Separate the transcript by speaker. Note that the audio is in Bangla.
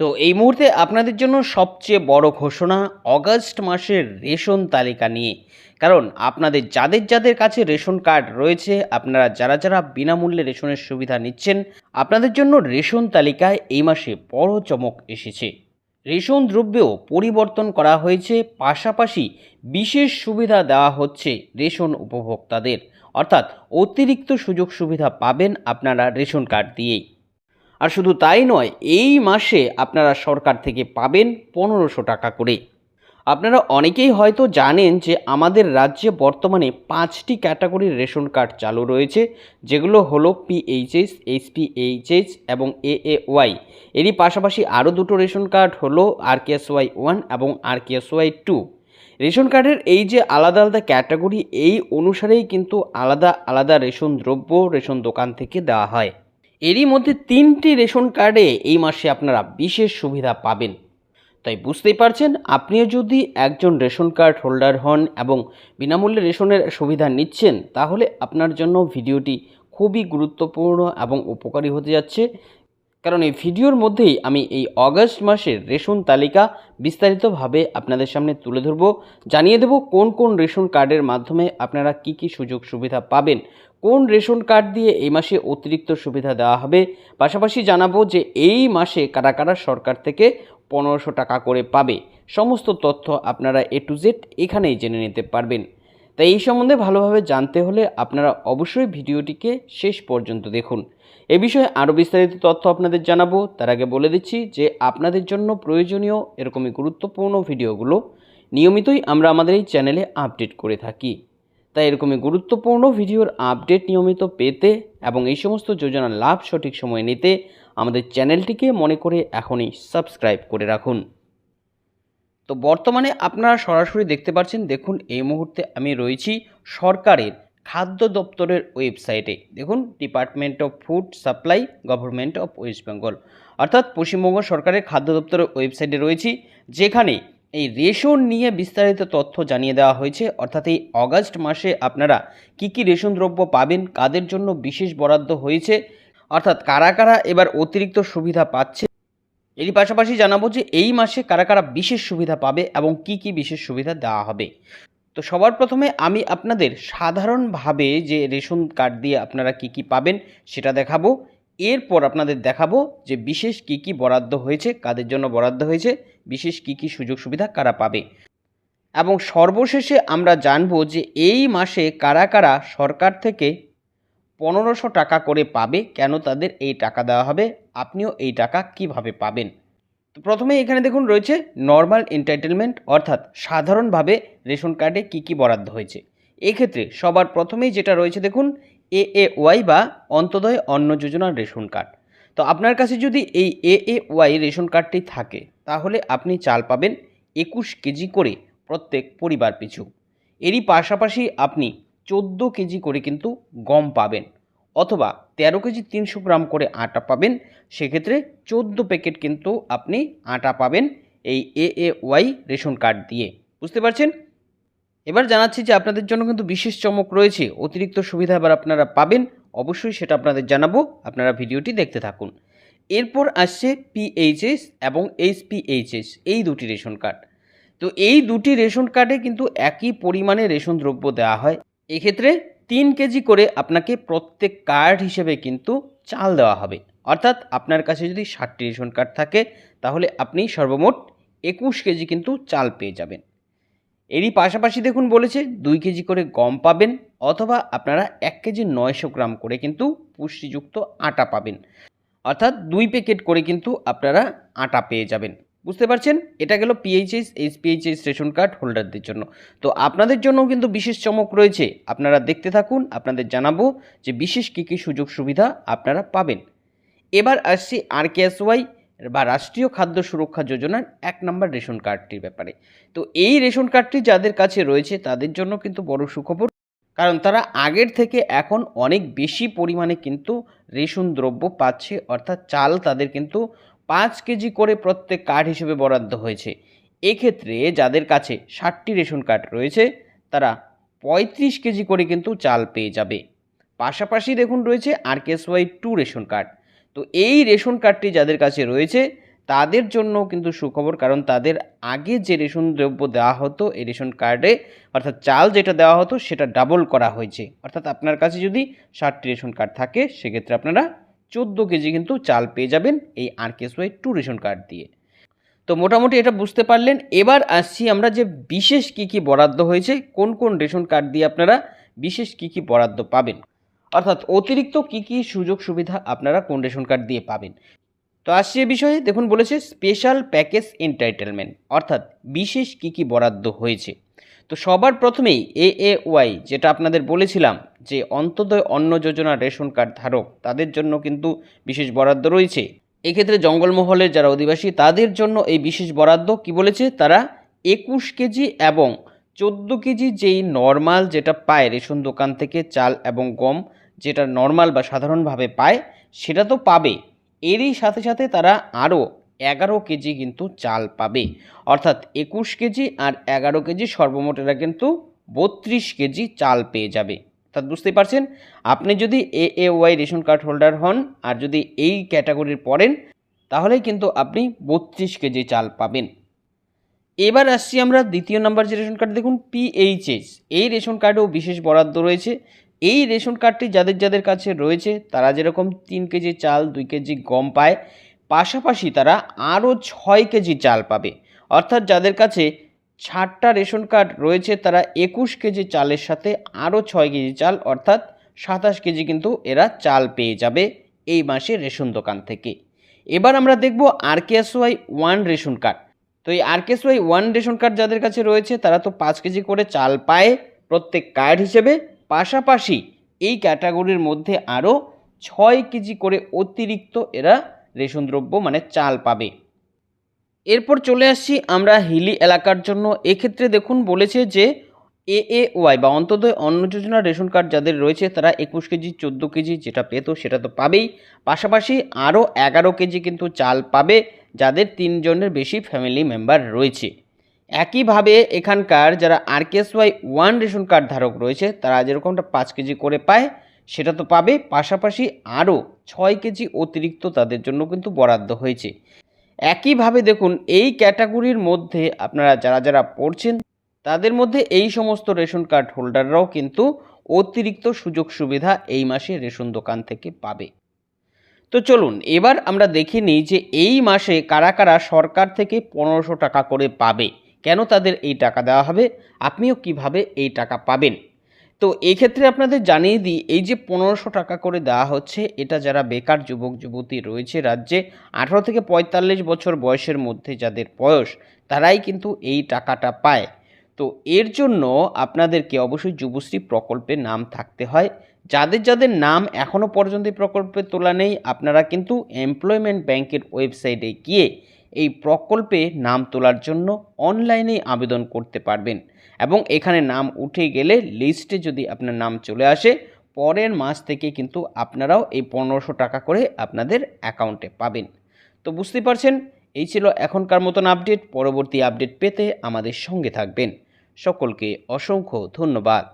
Speaker 1: তো এই মুহূর্তে আপনাদের জন্য সবচেয়ে বড় ঘোষণা অগাস্ট মাসের রেশন তালিকা নিয়ে। কারণ আপনাদের যাদের যাদের কাছে রেশন কার্ড রয়েছে, আপনারা যারা যারা বিনামূল্যে রেশনের সুবিধা নিচ্ছেন, আপনাদের জন্য রেশন তালিকায় এই মাসে বড় চমক এসেছে। রেশন দ্রব্যেও পরিবর্তন করা হয়েছে, পাশাপাশি বিশেষ সুবিধা দেওয়া হচ্ছে রেশন উপভোক্তাদের। অর্থাৎ অতিরিক্ত সুযোগ সুবিধা পাবেন আপনারা রেশন কার্ড দিয়েই। আর শুধু তাই নয়, এই মাসে আপনারা সরকার থেকে পাবেন পনেরোশো টাকা করে। আপনারা অনেকেই হয়তো জানেন যে আমাদের রাজ্যে বর্তমানে পাঁচটি ক্যাটাগরির রেশন কার্ড চালু রয়েছে, যেগুলো হলো পিএইচএস এইচপিএইচএস এবং এ এ ওয়াই। এরই পাশাপাশি আরও দুটো রেশন কার্ড হলো আরকেএসওয়াই ওয়ান এবং আরকেএসওয়াই টু। রেশন কার্ডের এই যে আলাদা আলাদা ক্যাটাগরি, এই অনুসারেই কিন্তু আলাদা আলাদা রেশন দ্রব্য, রেশন দোকান থেকে দেওয়া হয়। এরই মধ্যে তিনটি রেশন কার্ডে এই মাসে আপনারা বিশেষ সুবিধা পাবেন। তাই বুঝতেই পারছেন, আপনিও যদি একজন রেশন কার্ড হোল্ডার হন এবং বিনামূল্যে রেশনের সুবিধা নিচ্ছেন, তাহলে আপনার জন্য ভিডিওটি খুবই গুরুত্বপূর্ণ এবং উপকারী হতে যাচ্ছে। কারণ এই ভিডিওর মধ্যেই আমি এই অগস্ট মাসের রেশন তালিকা বিস্তারিতভাবে আপনাদের সামনে তুলে ধরব। জানিয়ে দেব কোন কোন রেশন কার্ডের মাধ্যমে আপনারা কি কি সুযোগ সুবিধা পাবেন। কোন রেশন কার্ড দিয়ে এই মাসে অতিরিক্ত সুবিধা দেওয়া হবে। পাশাপাশি জানাব যে এই মাসে কারা কারা সরকার থেকে পনেরোশো টাকা করে পাবে। সমস্ত তথ্য আপনারা এ টু জেড এখানেই জেনে নিতে পারবেন। তাই এই সম্বন্ধে ভালোভাবে জানতে হলে আপনারা অবশ্যই ভিডিওটিকে শেষ পর্যন্ত দেখুন। এ বিষয়ে আরও বিস্তারিত তথ্য আপনাদের জানাব। তার আগে বলে দিচ্ছি যে আপনাদের জন্য প্রয়োজনীয় এরকমই গুরুত্বপূর্ণ ভিডিওগুলো নিয়মিতই আমরা আমাদের এই চ্যানেলে আপডেট করে থাকি। তাই এরকমই গুরুত্বপূর্ণ ভিডিওর আপডেট নিয়মিত পেতে এবং এই সমস্ত যোজনার লাভ সঠিক সময়ে নিতে আমাদের চ্যানেলটিকে মনে করে এখনই সাবস্ক্রাইব করে রাখুন। তো বর্তমানে আপনারা সরাসরি দেখতে পাচ্ছেন, দেখুন এই মুহূর্তে আমি রয়েছি সরকারের খাদ্য দপ্তরের ওয়েবসাইটে। দেখুন department of food supply government of West Bengal অর্থাৎ পশ্চিমবঙ্গ সরকারের খাদ্য দপ্তরের ওয়েবসাইটে রয়েছি, যেখানে এই রেশন নিয়ে বিস্তারিত তথ্য জানিয়ে দেওয়া হয়েছে। অর্থাৎ এই অগাস্ট মাসে আপনারা কি কি রেশন দ্রব্য পাবেন, কাদের জন্য বিশেষ বরাদ্দ হয়েছে, অর্থাৎ কারা কারা এবার অতিরিক্ত সুবিধা পাচ্ছে এরই পাশাপাশি জানাব যে এই মাসে কারা কারা বিশেষ সুবিধা পাবে এবং কি কি বিশেষ সুবিধা দেওয়া হবে। তো সবার প্রথমে আমি আপনাদের সাধারণভাবে যে রেশন কার্ড দিয়ে আপনারা কি কি পাবেন সেটা দেখাবো। এরপর আপনাদের দেখাবো যে বিশেষ কি কি বরাদ্দ হয়েছে, কাদের জন্য বরাদ্দ হয়েছে, বিশেষ কি কি সুযোগ সুবিধা কারা পাবে। এবং সর্বশেষে আমরা জানব যে এই মাসে কারা কারা সরকার থেকে পনেরোশো টাকা করে পাবে কেন তাদের এই টাকা দেওয়া হবে? আপনিও এই টাকা কীভাবে পাবেন? তো প্রথমে এখানে দেখুন রয়েছে নর্মাল এন্টাইটেলমেন্ট অর্থাৎ সাধারণভাবে রেশন কার্ডে কি কি বরাদ্দ হয়েছে। এক্ষেত্রে সবার প্রথমেই যেটা রয়েছে দেখুন এ এ ওয়াই বা অন্তদয় অন্ন যোজনার রেশন কার্ড। তো আপনার কাছে যদি এই এ এ ওয়াই রেশন কার্ডটি থাকে, তাহলে আপনি চাল পাবেন একুশ কেজি করে প্রত্যেক পরিবার পিছু। এরই পাশাপাশি আপনি চোদ্দ কেজি করে কিন্তু গম পাবেন অথবা তেরো কেজি তিনশো গ্রাম করে আটা পাবেন। সেক্ষেত্রে চোদ্দ প্যাকেট কিন্তু আপনি আটা পাবেন এই A A Y ration card দিয়ে। বুঝতে পারছেন? এবার জানাচ্ছি যে আপনাদের জন্য কিন্তু বিশেষ চমক রয়েছে। অতিরিক্ত সুবিধা এবার আপনারা পাবেন। অবশ্যই সেটা আপনাদের জানাব। আপনারা ভিডিওটি দেখতে থাকুন। এরপর আসছে পিএইচএস এবং এইচপিএইচএস এই দুটি রেশন কার্ড। তো এই দুটি রেশন কার্ডে কিন্তু একই পরিমাণে রেশন দ্রব্য দেওয়া হয়। এক্ষেত্রে তিন কেজি করে আপনাকে প্রত্যেক কার্ড হিসেবে কিন্তু চাল দেওয়া হবে। অর্থাৎ আপনার কাছে যদি ষাটটি রেশন কার্ড থাকে, তাহলে আপনি সর্বমোট একুশ কেজি কিন্তু চাল পেয়ে যাবেন। এরই পাশাপাশি দেখুন বলেছে, দুই কেজি করে গম পাবেন অথবা আপনারা এক কেজি নয়শো গ্রাম করে কিন্তু পুষ্টিযুক্ত আটা পাবেন। অর্থাৎ দুই প্যাকেট করে কিন্তু আপনারা আটা পেয়ে যাবেন। বুঝতে পারছেন? এটা গেল পিএইচএস এইচপিএইচএস রেশন কার্ড হোল্ডারদের জন্য। তো আপনাদের জন্য কিন্তু বিশেষ চমক রয়েছে। আপনারা দেখতে থাকুন, আপনাদের জানাব যে বিশেষ কী কী সুযোগ সুবিধা আপনারা পাবেন। এবার আসছি আরকেএসওয়াই বা রাষ্ট্রীয় খাদ্য সুরক্ষা যোজনার এক নম্বর রেশন কার্ডটির ব্যাপারে। তো এই রেশন কার্ডটি যাদের কাছে রয়েছে, তাদের জন্য কিন্তু বড় সুখবর। কারণ তারা আগের থেকে এখন অনেক বেশি পরিমাণে কিন্তু রেশন দ্রব্য পাচ্ছে, অর্থাৎ চাল তাদের কিন্তু পাঁচ কেজি করে প্রত্যেক কার্ড হিসেবে বরাদ্দ হয়েছে। এক্ষেত্রে যাদের কাছে ষাটটি রেশন কার্ড রয়েছে, তারা পঁয়ত্রিশ কেজি করে কিন্তু চাল পেয়ে যাবে। পাশাপাশি দেখুন রয়েছে R KS Y two ration card তো এই রেশন কার্ডটি যাদের কাছে রয়েছে, তাদের জন্য কিন্তু সুখবর, কারণ তাদের আগে যে রেশন দ্রব্য দেওয়া হতো, এই রেশন কার্ডে অর্থাৎ চাল যেটা দেওয়া হতো, সেটা ডাবল করা হয়েছে। অর্থাৎ আপনার কাছে যদি ষাটটি রেশন কার্ড থাকে, সেক্ষেত্রে আপনারা চোদ্দ কেজি কিন্তু চাল পেয়ে যাবেন এই আরকেএসওয়াই টু রেশন কার্ড দিয়ে। তো মোটামুটি এটা বুঝতে পারলেন। এবার আসছি আমরা যে বিশেষ কি কি বরাদ্দ হয়েছে, কোন কোন রেশন কার্ড দিয়ে আপনারা বিশেষ কি কি বরাদ্দ পাবেন। অর্থাৎ অতিরিক্ত কি কি সুযোগ সুবিধা আপনারা কোন রেশন কার্ড দিয়ে পাবেন। তো আসছি এ বিষয়ে, দেখুন বলেছে স্পেশাল প্যাকেজ এন্টাইটেলমেন্ট অর্থাৎ বিশেষ কি কি বরাদ্দ হয়েছে। তো সবার প্রথমেই এ এ ওয়াই যেটা আপনাদের বলেছিলাম, যে অন্তদয় অন্ন যোজনা রেশন কার্ড ধারক, তাদের জন্য কিন্তু বিশেষ বরাদ্দ রয়েছে। এক্ষেত্রে জঙ্গলমহলের যারা অধিবাসী, তাদের জন্য এই বিশেষ বরাদ্দ কি বলেছে? তারা একুশ কেজি এবং চোদ্দ কেজি যেই নর্মাল যেটা পায় রেশন দোকান থেকে চাল এবং গম, যেটা নর্মাল বা সাধারণভাবে পায়, সেটা তো পাবে। এরই সাথে সাথে তারা আরও এগারো কেজি কিন্তু চাল পাবে। অর্থাৎ একুশ কেজি আর এগারো কেজি সর্বমোট এরা কিন্তু বত্রিশ কেজি চাল পেয়ে যাবে। অর্থাৎ বুঝতেই পারছেন? আপনি যদি A A Y ration card holder হন আর যদি এই ক্যাটাগরির পড়েন, তাহলেই কিন্তু আপনি বত্রিশ কেজি চাল পাবেন। এবার আসছি আমরা দ্বিতীয় নাম্বার যে রেশন কার্ড, দেখুন পিএইচএস এই রেশন কার্ডেও বিশেষ বরাদ্দ রয়েছে। এই রেশন কার্ডটি যাদের যাদের কাছে রয়েছে, তারা যেরকম তিন কেজি চাল, দুই কেজি গম পায় পাশাপাশি তারা আরও ছয় কেজি চাল পাবে। অর্থাৎ যাদের কাছে ষাটটা রেশন কার্ড রয়েছে, তারা একুশ কেজি চালের সাথে আরও ছয় কেজি চাল, অর্থাৎ সাতাশ কেজি কিন্তু এরা চাল পেয়ে যাবে এই মাসে রেশন দোকান থেকে। এবার আমরা দেখব আরকেএসওয়াই ওয়ান রেশন কার্ড। তো এই আর আরকেএসওয়াই ওয়ান রেশন কার্ড যাদের কাছে রয়েছে, তারা তো পাঁচ কেজি করে চাল পায় প্রত্যেক কার্ড হিসেবে। পাশাপাশি এই ক্যাটাগরির মধ্যে আরও ছয় কেজি করে অতিরিক্ত এরা রেশন দ্রব্য মানে চাল পাবে। এরপর চলে আসছি আমরা হিলি এলাকার জন্য। এক্ষেত্রে দেখুন বলেছে যে এ এ ওয়াই বা অন্তদয় অন্ন যোজনা রেশন কার্ড যাদের রয়েছে তারা একুশ কেজি, চোদ্দ কেজি যেটা পেত সেটা তো পাবেই। পাশাপাশি আরও এগারো কেজি কিন্তু চাল পাবে যাদের তিনজনের বেশি ফ্যামিলি মেম্বার রয়েছে। একইভাবে এখানকার যারা আরকেএসওয়াই ওয়ান রেশন কার্ড ধারক রয়েছে তারা যেরকমটা পাঁচ কেজি করে পায় সেটা তো পাবে। পাশাপাশি আরও ছয় কেজি অতিরিক্ত তাদের জন্য কিন্তু বরাদ্দ হয়েছে। একইভাবে দেখুন, এই ক্যাটাগরির মধ্যে আপনারা যারা যারা পড়ছেন, তাদের মধ্যে এই সমস্ত রেশন কার্ড হোল্ডাররাও কিন্তু অতিরিক্ত সুযোগ সুবিধা এই মাসে রেশন দোকান থেকে পাবে। তো চলুন, এবার আমরা দেখে নিই যে এই মাসে কারা কারা সরকার থেকে পনেরোশো টাকা করে পাবে। কেন তাদের এই টাকা দেওয়া হবে? আপনিও কীভাবে এই টাকা পাবেন? তো এক্ষেত্রে আপনাদের জানিয়ে দিই, এই যে পনেরোশো টাকা করে দেওয়া হচ্ছে, এটা যারা বেকার যুবক, যুবতী রয়েছে রাজ্যে, আঠারো থেকে পঁয়তাল্লিশ বছর বয়সের মধ্যে যাদের বয়স, তারাই কিন্তু এই টাকাটা পায়। তো এর জন্য আপনাদেরকে অবশ্যই যুবশ্রী প্রকল্পে নাম থাকতে হয়। যাদের যাদের নাম এখনও পর্যন্ত প্রকল্পে তোলা নেই, আপনারা কিন্তু এমপ্লয়মেন্ট ব্যাংকের ওয়েবসাইটে গিয়ে এই প্রকল্পে নাম তোলার জন্য অনলাইনে আবেদন করতে পারবেন। এবং এখানে নাম উঠে গেলে লিস্টে যদি আপনার নাম চলে আসে, পরের মাস থেকে কিন্তু আপনারাও এই পনেরোশো টাকা করে আপনাদের অ্যাকাউন্টে পাবেন। তো বুঝতে পারছেন, এই ছিল এখনকার মতন আপডেট পরবর্তী আপডেট পেতে আমাদের সঙ্গে থাকবেন। সকলকে অসংখ্য ধন্যবাদ।